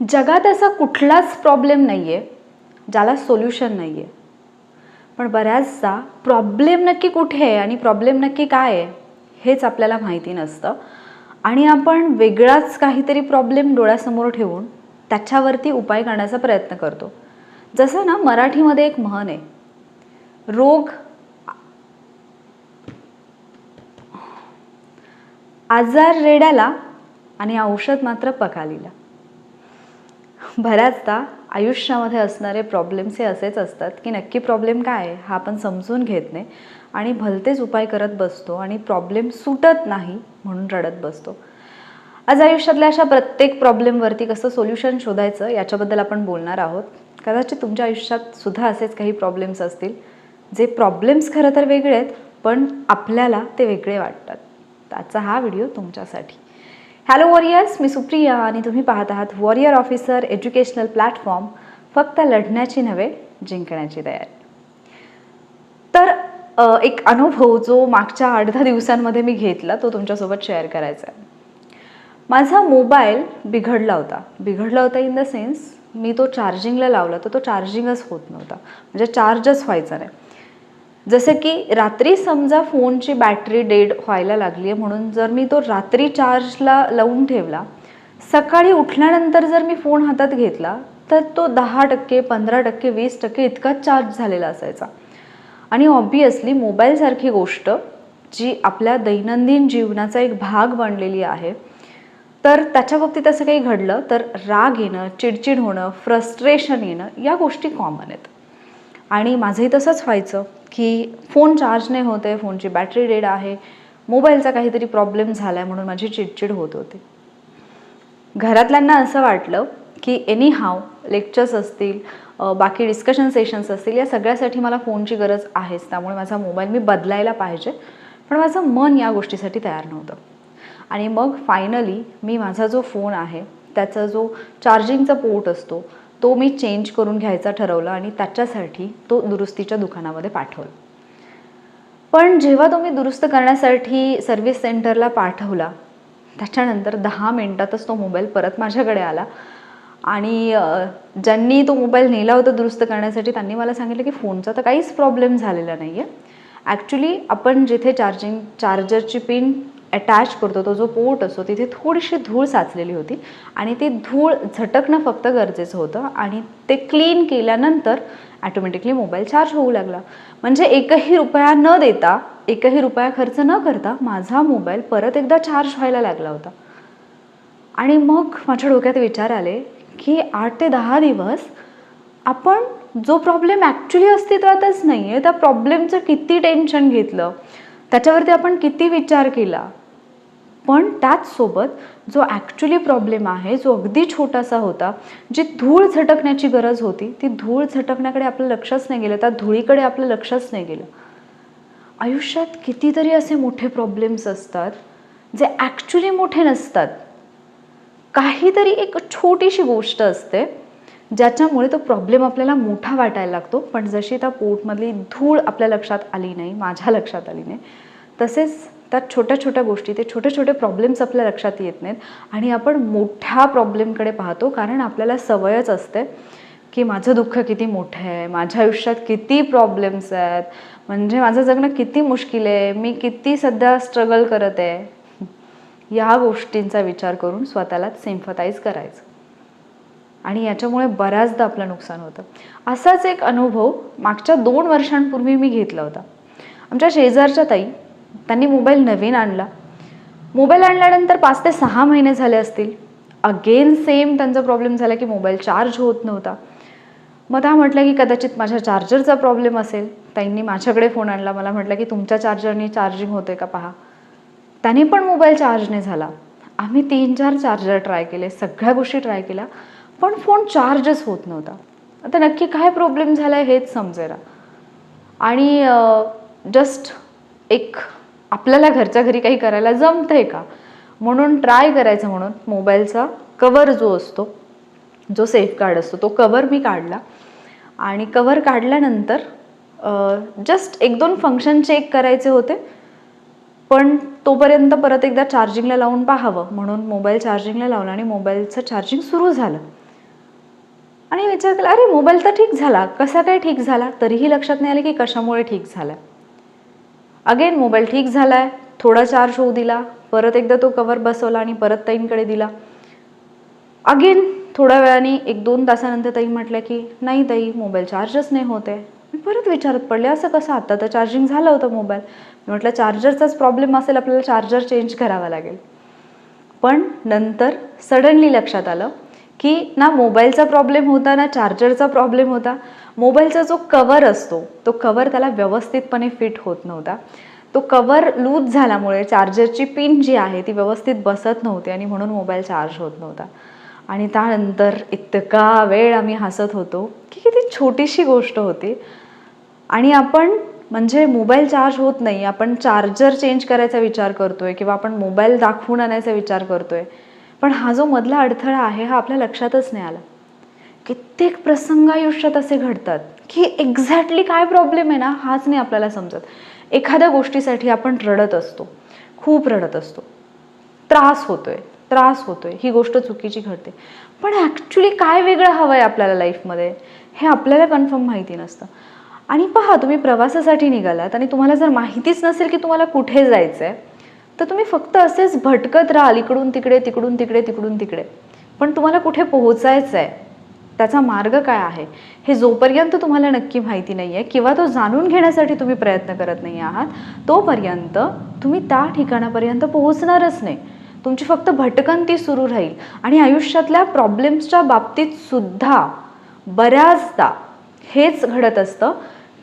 जगात असा कुठलाच प्रॉब्लेम नाही आहे ज्याला सोल्युशन नाही आहे पण बऱ्याचदा प्रॉब्लेम नक्की कुठे आहे आणि प्रॉब्लेम नक्की काय आहे हेच आपल्याला माहिती नसतं. आणि आपण वेगळाच काहीतरी प्रॉब्लेम डोळ्यासमोर ठेवून त्याच्यावरती उपाय करण्याचा प्रयत्न करतो. जसं ना मराठीमध्ये एक म्हण आहे रोग आजार रेड्याला आणि औषध मात्र पकालीला बऱ्याचदा आयुष्यामध्ये असणारे प्रॉब्लेम्स हे असेच असतात की नक्की प्रॉब्लेम काय आहे हा आपण समजून घेत नाही आणि भलतेच उपाय करत बसतो आणि प्रॉब्लेम सुटत नाही म्हणून रडत बसतो. आज आयुष्यातल्या अशा प्रत्येक प्रॉब्लेमवरती कसं सोल्युशन शोधायचं याच्याबद्दल आपण बोलणार आहोत. कदाचित तुमच्या आयुष्यात सुद्धा असेच काही प्रॉब्लेम्स असतील जे प्रॉब्लेम्स खरं तर वेगळे आहेत पण आपल्याला ते वेगळे वाटतात. त्याचा हा व्हिडिओ तुमच्यासाठी. हॅलो वॉरियर्स मी सुप्रिया आणि तुम्ही पाहत आहात वॉरियर ऑफिसर एज्युकेशनल प्लॅटफॉर्म फक्त लढण्याची नव्हे जिंकण्याची तयारी. तर एक अनुभव जो मागच्या आठ दहा दिवसांमध्ये मी घेतला तो तुमच्यासोबत शेअर करायचा आहे. माझा मोबाईल बिघडला होता. बिघडला होता इन द सेन्स मी तो चार्जिंगला लावला तर तो चार्जिंगच होत नव्हता. म्हणजे चार्जच व्हायचा नाही. जसं की रात्री समजा फोनची बॅटरी डेड व्हायला लागली आहे म्हणून जर मी तो रात्री चार्जला लावून ठेवला सकाळी उठल्यानंतर जर मी फोन हातात घेतला तर तो दहा टक्के पंधरा टक्के वीस टक्के इतकाच चार्ज झालेला असायचा. आणि ऑब्वियसली मोबाईलसारखी गोष्ट जी आपल्या दैनंदिन जीवनाचा एक भाग बनलेली आहे तर त्याच्या बाबतीत असं काही घडलं तर राग येणं चिडचिड होणं फ्रस्ट्रेशन येणं या गोष्टी कॉमन आहेत. आणि माझंही तसंच व्हायचं की फोन चार्ज नाही होत आहे फोनची बॅटरी डेड आहे. मोबाईलचा काहीतरी प्रॉब्लेम झाला आहे म्हणून माझी चिडचिड होत होती. घरातल्यांना असं वाटलं की एनी हाव लेक्चर्स असतील बाकी डिस्कशन सेशन्स असतील या सगळ्यासाठी मला फोनची गरज आहेच. त्यामुळे माझा मोबाईल मी बदलायला पाहिजे. पण माझं मन या गोष्टीसाठी तयार नव्हतं. आणि मग फायनली मी माझा जो फोन आहे त्याचा जो चार्जिंगचा पोर्ट असतो तो मी चेंज करून घ्यायचा ठरवला आणि त्याच्यासाठी तो दुरुस्तीच्या दुकानामध्ये पाठवला. पण जेव्हा तो मी दुरुस्त करण्यासाठी सर्व्हिस सेंटरला पाठवला त्याच्यानंतर दहा मिनटातच तो मोबाईल परत माझ्याकडे आला. आणि ज्यांनी तो मोबाईल नेला होता दुरुस्त करण्यासाठी त्यांनी मला सांगितलं की फोनचा तर काहीच प्रॉब्लेम झालेला नाही आहे ॲक्च्युली आपण जिथे चार्जिंग चार्जरची पिन अटॅच करतो तो जो पोर्ट असतो तिथे थोडीशी धूळ साचलेली होती. आणि ती धूळ झटकणं फक्त गरजेचं होतं. आणि ते क्लीन केल्यानंतर ॲटोमॅटिकली मोबाईल चार्ज होऊ लागला. म्हणजे एकही रुपया न देता एकही रुपया खर्च न करता माझा मोबाईल परत एकदा चार्ज व्हायला लागला होता. आणि मग माझ्या डोक्यात विचार आले की आठ ते दहा दिवस आपण जो प्रॉब्लेम ॲक्च्युली अस्तित्वातच नाही आहे त्या प्रॉब्लेमचं किती टेन्शन घेतलं? त्याच्यावरती आपण किती विचार केला? पण त्याचसोबत जो ॲक्च्युली प्रॉब्लेम आहे जो अगदी छोटासा होता जी धूळ झटकण्याची गरज होती ती धूळ झटकण्याकडे आपलं लक्षच नाही गेलं त्या धुळीकडे आपलं लक्षच नाही गेलं. आयुष्यात कितीतरी असे मोठे प्रॉब्लेम्स असतात जे ॲक्च्युली मोठे नसतात. काहीतरी एक छोटीशी गोष्ट असते ज्याच्यामुळे तो प्रॉब्लेम आपल्याला मोठा वाटायला लागतो पण जशी त्या पोटमधली धूळ आपल्या लक्षात आली नाही माझ्या लक्षात आली नाही तसेच त्या छोट्या छोट्या गोष्टी ते छोटे छोटे प्रॉब्लेम्स आपल्या लक्षात येत नाहीत. आणि आपण मोठ्या प्रॉब्लेमकडे पाहतो कारण आपल्याला सवयच असते की माझं दुःख किती मोठं आहे माझ्या आयुष्यात किती प्रॉब्लेम्स आहेत म्हणजे माझं जगणं किती मुश्किल आहे मी किती सध्या स्ट्रगल करत आहे. या गोष्टींचा विचार करून स्वतःला सिम्फताईज करायचं. आणि याच्यामुळे बऱ्याचदा आपलं नुकसान होतं. असाच एक अनुभव मागच्या दोन वर्षांपूर्वी मी घेतला होता. आमच्या शेजारच्या ताई त्यांनी मोबाईल नवीन आणला. मोबाईल आणल्यानंतर पाच ते सहा महिने झाले असतील. अगेन सेम त्यांचा प्रॉब्लेम झाला की मोबाईल चार्ज होत नव्हता. मग त्या म्हटलं की कदाचित माझ्या चार्जरचा प्रॉब्लेम असेल. त्यांनी माझ्याकडे फोन आणला. मला म्हटलं की तुमच्या चार्जरने चार्जिंग होते का पहा. त्याने पण मोबाईल चार्ज नाही झाला. आम्ही तीन चार चार्जर ट्राय केले. सगळ्या गोष्टी ट्राय केल्या. पण फोन चार्जच होत नव्हता. आता नक्की काय प्रॉब्लेम झाला आहे हेच समजेना. आणि जस्ट एक आपल्याला घरच्या घरी काही करायला जमतंय का? म्हणून ट्राय करायचं म्हणून मोबाईलचा कवर जो असतो जो सेफगार्ड असतो तो कवर मी काढला. आणि कवर काढल्यानंतर जस्ट एक दोन फंक्शन चेक करायचे होते. पण तोपर्यंत परत एकदा चार्जिंगला लावून पाहावं. म्हणून मोबाईल चार्जिंगला लावला आणि मोबाईलचं चार्जिंग सुरू झालं. आणि विचार केला अरे मोबाईल तर ठीक झाला. कसा काय ठीक झाला? तरीही लक्षात नाही आलं की कशामुळे ठीक झाला? अगेन मोबाईल ठीक झाला आहे थोडा चार्ज होऊ दिला. परत एकदा तो कवर बसवला आणि परत ताईंकडे दिला. अगेन थोड्या वेळाने एक दोन तासानंतर ताई म्हटल्या की नाही ताई मोबाईल चार्जच नाही होत आहे. मी परत विचारत पडले असं कसं? आता तर चार्जिंग झालं होतं मोबाईल मी म्हटलं चार्जरचाच प्रॉब्लेम असेल आपल्याला चार्जर चेंज करावा लागेल. पण नंतर सडनली लक्षात आलं की ना मोबाईलचा प्रॉब्लेम होता ना चार्जरचा प्रॉब्लेम होता. मोबाईलचा जो कवर असतो तो कवर त्याला व्यवस्थितपणे फिट होत नव्हता. तो कवर लूज झाल्यामुळे चार्जरची पिन जी आहे ती व्यवस्थित बसत नव्हती आणि म्हणून मोबाईल चार्ज होत नव्हता. आणि त्यानंतर इतका वेळ आम्ही हसत होतो की किती छोटीशी गोष्ट होती. आणि आपण म्हणजे मोबाईल चार्ज होत नाही आपण चार्जर चेंज करायचा विचार करतोय किंवा आपण मोबाईल दाखवून आणायचा विचार करतोय. पण हा जो मधला अडथळा आहे हा आपल्या लक्षातच नाही आला. कित्येक प्रसंग आयुष्यात असे घडतात की एक्झॅक्टली काय प्रॉब्लेम आहे ना हाच नाही आपल्याला समजत. एखाद्या गोष्टीसाठी आपण रडत असतो खूप रडत असतो. त्रास होतोय त्रास होतोय ही गोष्ट चुकीची घडते. पण ॲक्च्युली काय वेगळं हवं आहे आपल्याला लाईफमध्ये हे आपल्याला कन्फर्म माहिती नसतं. आणि पहा तुम्ही प्रवासासाठी निघालात आणि तुम्हाला जर माहितीच नसेल की तुम्हाला कुठे जायचं आहे तर तुम्ही फक्त असेच भटकत राहाल इकडून तिकडे तिकडून तिकडे तिकडून तिकडे. पण तुम्हाला कुठे पोहोचायचं आहे त्याचा मार्ग काय आहे? हे जोपर्यंत तुम्हाला नक्की माहिती नाही आहे किंवा तो जाणून घेण्यासाठी तुम्ही प्रयत्न करत नाही आहात तोपर्यंत तुम्ही त्या ठिकाणापर्यंत पोहोचणारच नाही. तुमची फक्त भटकंती सुरू राहील आणि आयुष्यातल्या प्रॉब्लेम्सच्या बाबतीत सुद्धा बऱ्याचदा हेच घडत असतं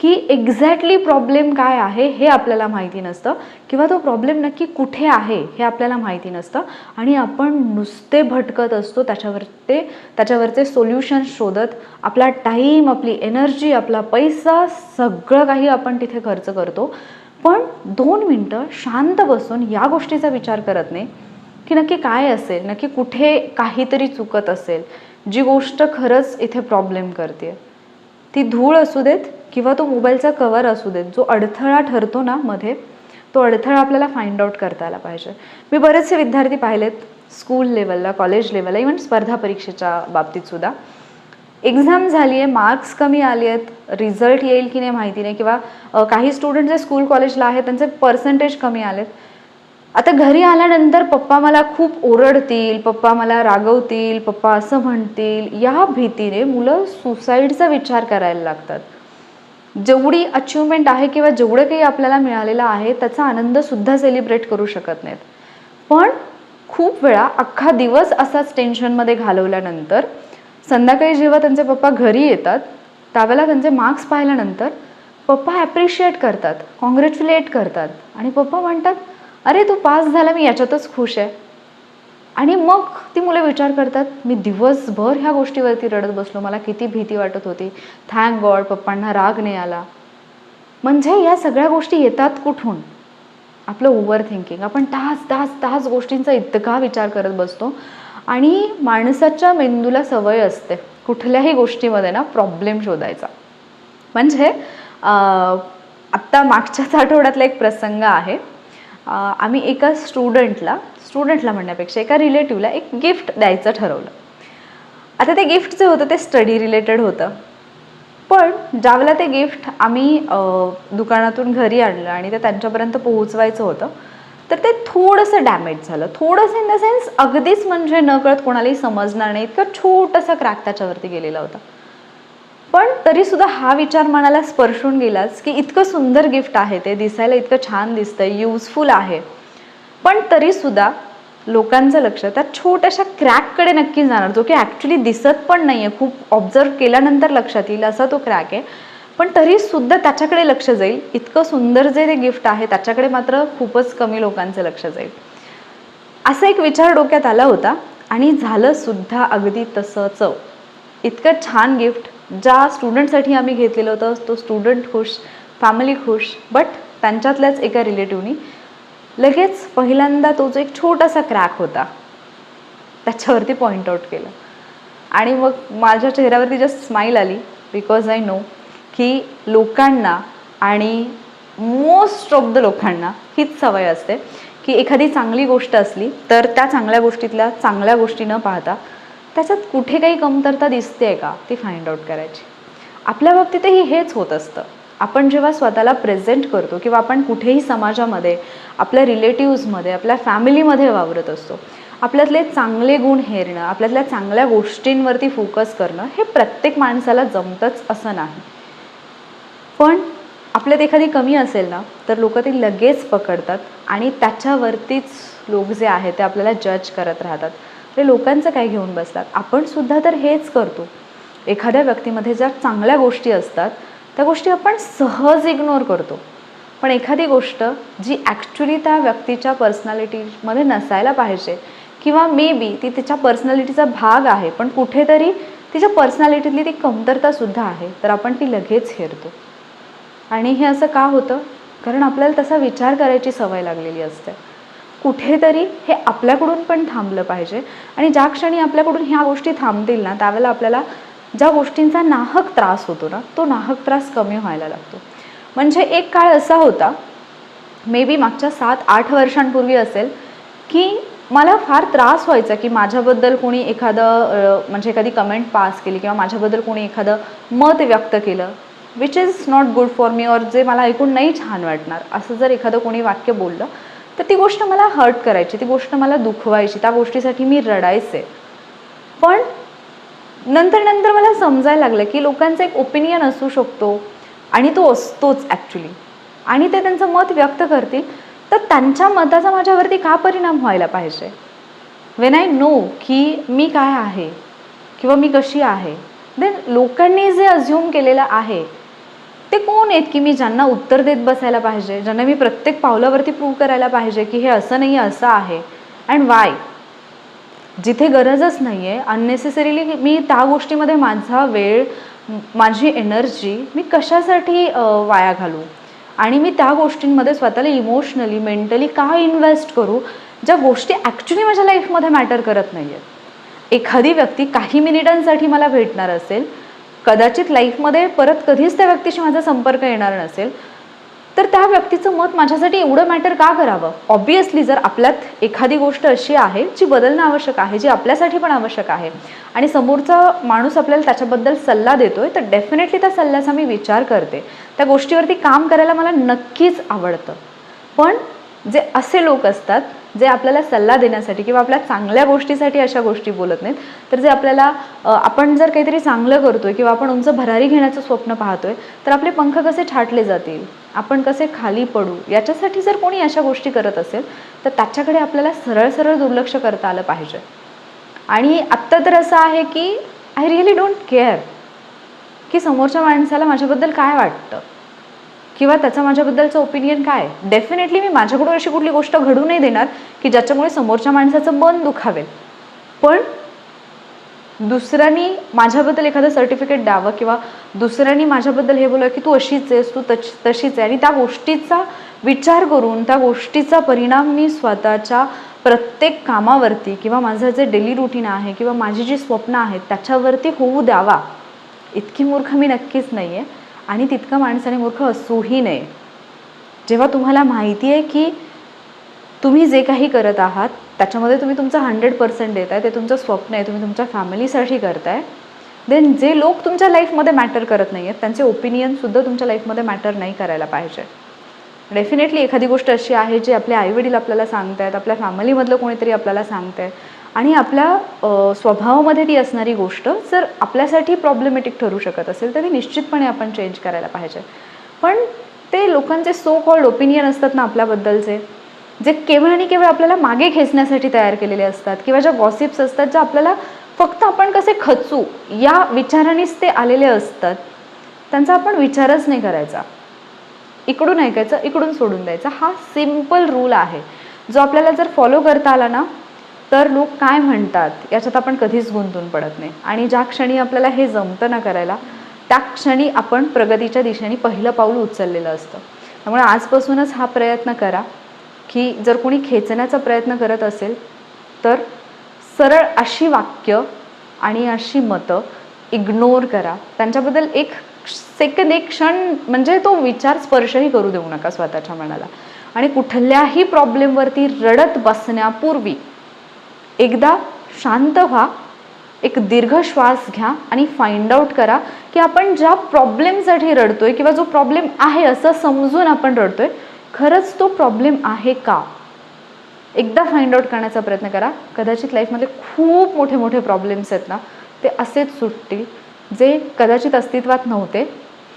की एक्झॅक्टली प्रॉब्लेम काय आहे हे आपल्याला माहिती नसतं किंवा तो प्रॉब्लेम नक्की कुठे आहे हे आपल्याला माहिती नसतं. आणि आपण नुसते भटकत असतो त्याच्यावर ते त्याच्यावरचे सोल्युशन शोधत आपला टाईम आपली एनर्जी आपला पैसा सगळं काही आपण तिथे खर्च करतो. पण दोन मिनटं शांत बसून या गोष्टीचा विचार करत नाही की नक्की काय असेल नक्की कुठे काहीतरी चुकत असेल जी गोष्ट खरंच इथे प्रॉब्लेम करते ती धूळ असू देत किंवा तो मोबाईलचा कवर असू देत जो अडथळा ठरतो ना मध्ये तो अडथळा आपल्याला फाइंड आउट करता आला पाहिजे. मी बरेचसे विद्यार्थी पाहिलेत स्कूल लेवलला कॉलेज लेवलला इव्हन स्पर्धा परीक्षेच्या बाबतीत सुद्धा. एक्झाम झाली आहे मार्क्स कमी आले आहेत रिझल्ट येईल की नाही माहिती नाही किंवा काही स्टुडंट जे स्कूल कॉलेजला आहेत त्यांचे पर्सेंटेज कमी आलेत. आता घरी आल्यानंतर पप्पा मला खूप ओरडतील पप्पा मला रागवतील पप्पा असं म्हणतील. या भीतीने मुलं सुसाईडचा विचार करायला लागतात. जेवढी अचिव्हमेंट आहे किंवा जेवढं काही आपल्याला मिळालेलं आहे त्याचा आनंदसुद्धा सेलिब्रेट करू शकत नाहीत. पण खूप वेळा अख्खा दिवस असाच टेन्शनमध्ये घालवल्यानंतर संध्याकाळी जेव्हा त्यांचे पप्पा घरी येतात त्यावेळेला त्यांचे मार्क्स पाहिल्यानंतर पप्पा ॲप्रिशिएट करतात कॉंग्रॅच्युलेट करतात आणि पप्पा म्हणतात अरे तू पास झाला मी याच्यातच खुश आहे. आणि मग ती मुलं विचार करतात मी दिवसभर ह्या गोष्टीवरती रडत बसलो मला किती भीती वाटत होती. थँक गॉड पप्पांना राग नाही आला. म्हणजे या सगळ्या गोष्टी येतात कुठून? आपलं ओव्हर थिंकिंग आपण तास तास तास गोष्टींचा इतका विचार करत बसतो. आणि माणसाच्या मेंदूला सवय असते कुठल्याही गोष्टीमध्ये ना प्रॉब्लेम शोधायचा. म्हणजे आत्ता मागच्याच आठवड्यातला एक प्रसंग आहे. आम्ही एका स्टुडंटला स्टुडंटला म्हणण्यापेक्षा एका रिलेटिव्हला एक गिफ्ट द्यायचं ठरवलं. आता ते गिफ्ट जे होतं ते स्टडी रिलेटेड होतं. पण ज्यावेळेला ते गिफ्ट आम्ही दुकानातून घरी आणलं आणि ते त्यांच्यापर्यंत पोहोचवायचं होतं तर ते थोडंसं डॅमेज झालं. थोडंसं इन द सेन्स अगदीच म्हणजे न कळत कोणालाही समजणार नाही इतकं छोटासा क्रॅक त्याच्यावरती गेलेला होता. पण तरीसुद्धा हा विचार मनाला स्पर्शून गेलाच की इतकं सुंदर गिफ्ट आहे ते दिसायला इतकं छान दिसतंय यूजफुल आहे. पण तरीसुद्धा लोकांचं लक्ष त्या छोट्याशा क्रॅककडे नक्की जाणार जो की ॲक्च्युली दिसत पण नाही आहे खूप ऑब्झर्व केल्यानंतर लक्षात येईल असा तो क्रॅक आहे. पण तरीसुद्धा त्याच्याकडे लक्ष जाईल इतकं सुंदर जे ते गिफ्ट आहे त्याच्याकडे मात्र खूपच कमी लोकांचं लक्ष जाईल. असा एक विचार डोक्यात आला होता आणि झालं सुद्धा अगदी तसंच इतकं छान गिफ्ट ज्या स्टुडंटसाठी आम्ही घेतलेलं होतं तो स्टुडंट खुश फॅमिली खुश बट त्यांच्यातल्याच एका रिलेटिव्हनी लगेच पहिल्यांदा तो जो एक छोटासा क्रॅक होता त्याच्यावरती पॉईंट आऊट केलं. आणि मग माझ्या चेहऱ्यावरती जस्ट स्माईल आली बिकॉज आय नो की लोकांना आणि मोस्ट ऑफ द लोकांना हीच सवय असते की एखादी चांगली गोष्ट असली तर त्या चांगल्या गोष्टीतल्या चांगल्या गोष्टी न पाहता त्याच्यात कुठे काही कमतरता दिसते आहे का ती फाइंड आउट करायची. आपल्या बाबतीतही हेच होत असतं. आपण जेव्हा स्वतःला प्रेझेंट करतो किंवा आपण कुठेही समाजामध्ये आपल्या रिलेटिव्समध्ये आपल्या फॅमिलीमध्ये वावरत असतो आपल्यातले चांगले गुण हेरणं आपल्यातल्या चांगल्या गोष्टींवरती फोकस करणं हे प्रत्येक माणसाला जमतंच असं नाही. पण आपल्यात एखादी कमी असेल ना तर लोक ती लगेच पकडतात आणि त्याच्यावरतीच लोक जे आहेत ते आपल्याला जज करत राहतात. ते लोकांचं काय घेऊन बसतात? आपण सुद्धा तर हेच करतो. एखाद्या व्यक्तीमध्ये ज्या चांगल्या गोष्टी असतात त्या गोष्टी आपण सहज इग्नोर करतो. पण एखादी गोष्ट जी ॲक्च्युली त्या व्यक्तीच्या पर्सनॅलिटीमध्ये नसायला पाहिजे किंवा मे बी ती तिच्या पर्सनॅलिटीचा भाग आहे पण कुठेतरी तिच्या पर्सनॅलिटीतली ती कमतरतासुद्धा आहे तर आपण ती लगेच हेरतो. आणि हे असं का होतं? कारण आपल्याला तसा विचार करायची सवय लागलेली असते. कुठेतरी हे आपल्याकडून पण थांबलं पाहिजे. आणि ज्या क्षणी आपल्याकडून ह्या गोष्टी थांबतील ना त्यावेळेला आपल्याला ज्या गोष्टींचा नाहक त्रास होतो ना तो नाहक त्रास कमी व्हायला लागतो. म्हणजे एक काळ असा होता मे बी मागच्या सात आठ वर्षांपूर्वी असेल की मला फार त्रास व्हायचा की माझ्याबद्दल कोणी एखादं म्हणजे एखादी कमेंट पास केली किंवा माझ्याबद्दल कोणी एखादं मत व्यक्त केलं which is not good for me और जे मला ऐकून नाही छान वाटणार असं जर एखादं कोणी वाक्य बोललं तर ती गोष्ट मला हर्ट करायची ती गोष्ट मला दुखवायची त्या गोष्टीसाठी मी रडायचे. पण नंतर नंतर मला समजायला लागलं की लोकांचा एक ओपिनियन असू शकतो आणि तो असतोच ॲक्च्युली आणि ते त्यांचं मत व्यक्त करतील तर त्यांच्या मताचा माझ्यावरती का परिणाम व्हायला पाहिजे? वेन आय नो की मी काय आहे किंवा मी कशी आहे देन लोकांनी जे अज्युम केलेलं आहे ते कोण आहेत की मी ज्यांना उत्तर देत बसायला पाहिजे ज्यांना मी प्रत्येक पावलावरती प्रूव्ह करायला पाहिजे की हे असं नाही असं आहे? अँड वाय जिथे गरजच नाही आहे अननेसेसरीली मी त्या गोष्टीमध्ये माझा वेळ माझी एनर्जी मी कशासाठी वाया घालू? आणि मी त्या गोष्टींमध्ये स्वतःला इमोशनली मेंटली का इन्व्हेस्ट करू ज्या गोष्टी ॲक्च्युली माझ्या लाईफमध्ये मॅटर करत नाही आहेत एखादी व्यक्ती काही मिनिटांसाठी मला भेटणार असेल कदाचित लाईफमध्ये परत कधीच त्या व्यक्तीशी माझा संपर्क येणार नसेल. तर त्या व्यक्तीचं मत माझ्यासाठी एवढं मॅटर का करावं? ऑब्वियसली जर आपल्यात एखादी गोष्ट अशी आहे जी बदलणं आवश्यक आहे जी आपल्यासाठी पण आवश्यक आहे आणि समोरचा माणूस आपल्याला त्याच्याबद्दल सल्ला देतोय तर डेफिनेटली त्या सल्ल्याचा मी विचार करते. त्या गोष्टीवरती काम करायला मला नक्कीच आवडतं. पण जे असे लोक असतात जे आपल्याला सल्ला देण्यासाठी किंवा आपल्या चांगल्या गोष्टीसाठी अशा गोष्टी बोलत नाहीत तर जे आपल्याला आपण जर काहीतरी चांगलं करतोय किंवा आपण उंच भरारी घेण्याचं स्वप्न पाहतोय तर आपले पंख कसे छाटले जातील? आपण कसे खाली पडू? याच्यासाठी जर कोणी अशा गोष्टी करत असेल तर त्याच्याकडे आपल्याला सरळ सरळ दुर्लक्ष करता आलं पाहिजे. आणि आत्ता तर असं आहे की आय रिअली डोंट केअर की समोरच्या माणसाला माझ्याबद्दल काय वाटतं? किंवा त्याचं माझ्याबद्दलचं ओपिनियन काय? डेफिनेटली मी माझ्याकडून अशी कुठली गोष्ट घडू नाही देणार की ज्याच्यामुळे समोरच्या माणसाचं मन दुखावेल. पण दुसऱ्यांनी माझ्याबद्दल एखादं सर्टिफिकेट द्यावं किंवा दुसऱ्यांनी माझ्याबद्दल हे बोलावं की तू अशीच आहेस तू तश तशीच आहे. आणि त्या गोष्टीचा विचार करून त्या गोष्टीचा परिणाम मी स्वतःच्या प्रत्येक कामावरती किंवा माझं जे डेली रुटीन आहे किंवा माझी जी स्वप्न आहेत त्याच्यावरती होऊ द्यावा. इतकी मूर्ख मी नक्कीच नाही आहे आणि तितकं माणसाने मूर्ख असूही नये. जेव्हा तुम्हाला माहिती आहे की तुम्ही जे काही करत आहात त्याच्यामध्ये तुम्ही तुमचं हंड्रेड पर्सेंट देत आहे ते तुमचं स्वप्न आहे तुम्ही तुमच्या फॅमिलीसाठी करताय देन जे लोक तुमच्या लाईफमध्ये मॅटर करत नाही आहेत त्यांचे ओपिनियनसुद्धा तुमच्या लाईफमध्ये मॅटर नाही करायला पाहिजे. डेफिनेटली एखादी गोष्ट अशी आहे जी आपले आईवडील आपल्याला सांगतायत आपल्या फॅमिलीमधलं कोणीतरी आपल्याला सांगत आहे आणि आपल्या स्वभावामध्ये ती असणारी गोष्ट जर आपल्यासाठी प्रॉब्लेमॅटिक ठरू शकत असेल तर ती निश्चितपणे आपण चेंज करायला पाहिजे. पण ते लोकांचे सो कॉल्ड ओपिनियन असतात ना आपल्याबद्दलचे जे केवळ आणि केवळ आपल्याला मागे खेचण्यासाठी तयार केलेले असतात किंवा ज्या गॉसिप्स असतात ज्या आपल्याला फक्त आपण कसे खचू या विचारानेच ते आलेले असतात त्यांचा आपण विचारच नाही करायचा. इकडून ऐकायचं इकडून सोडून द्यायचा. हा सिंपल रूल आहे. जो आपल्याला जर फॉलो करता आला ना तर लोक काय म्हणतात याच्यात आपण कधीच गुंतून पडत नाही. आणि ज्या क्षणी आपल्याला हे जमतं ना करायला त्या क्षणी आपण प्रगतीच्या दिशेने पहिलं पाऊल उचललेलं असतं. त्यामुळे आजपासूनच हा प्रयत्न करा की जर कोणी खेचण्याचा प्रयत्न करत असेल तर सरळ अशी वाक्य आणि अशी मतं इग्नोर करा. त्यांच्याबद्दल एक सेकंद एक क्षण म्हणजे तो विचार स्पर्शही करू देऊ नका स्वतःच्या मनाला. आणि कुठल्याही प्रॉब्लेमवरती रडत बसण्यापूर्वी एकदा शांत व्हा एक दीर्घ श्वास घ्या आणि फाइंड आउट करा की आपण ज्या प्रॉब्लेमसाठी रडतोय किंवा जो प्रॉब्लेम आहे असं समजून आपण रडतोय खरंच तो प्रॉब्लेम आहे का? एकदा फाइंड आउट करण्याचा प्रयत्न करा. कदाचित लाईफमध्ये खूप मोठे मोठे प्रॉब्लेम्स आहेत ना ते असेच सुटतील. जे कदाचित अस्तित्वात नव्हते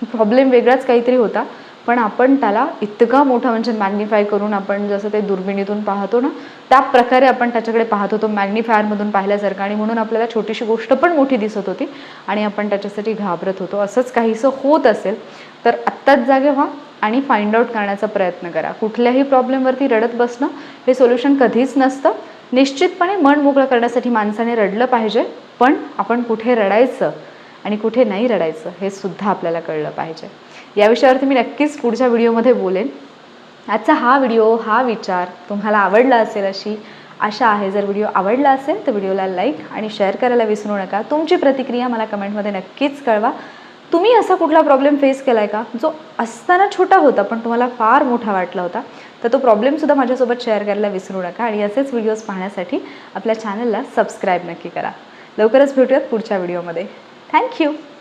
प्रॉब्लेम वेगळाच काहीतरी होता. पण आपण त्याला इतका मोठा म्हणजे मॅग्निफाय करून आपण जसं ते दुर्बिणीतून पाहतो ना त्या प्रकारे आपण त्याच्याकडे पाहत होतो मॅग्निफायरमधून पाहिल्यासारखं. आणि म्हणून आपल्याला छोटीशी गोष्ट पण मोठी दिसत होती आणि आपण त्याच्यासाठी घाबरत होतो. असंच काहीसं होत असेल तर आत्ताच जागे व्हा आणि फाइंड आउट करण्याचा प्रयत्न करा. कुठल्याही प्रॉब्लेमवरती रडत बसणं हे सोल्युशन कधीच नसतं. निश्चितपणे मन मोकळं करण्यासाठी माणसाने रडलं पाहिजे पण आपण कुठे रडायचं? आणि कुठे नाही रडायचं हे सुद्धा आपल्याला कळलं पाहिजे. या विषयावरती मी नक्कीच पुढच्या व्हिडिओमध्ये बोलेन. आजचा हा व्हिडिओ हा विचार तुम्हाला आवडला असेल अशी आशा आहे. जर व्हिडिओ आवडला असेल तर व्हिडिओला लाईक आणि शेअर करायला विसरू नका. तुमची प्रतिक्रिया मला कमेंटमध्ये नक्कीच कळवा. तुम्ही असा कुठला प्रॉब्लेम फेस केला आहे का? जो असताना छोटा होता पण तुम्हाला फार मोठा वाटला होता तर तो प्रॉब्लेमसुद्धा माझ्यासोबत शेअर करायला विसरू नका आणि असेच व्हिडिओज पाहण्यासाठी आपल्या चॅनलला सबस्क्राईब नक्की करा. लवकरच भेटूयात पुढच्या व्हिडिओमध्ये. Thank you.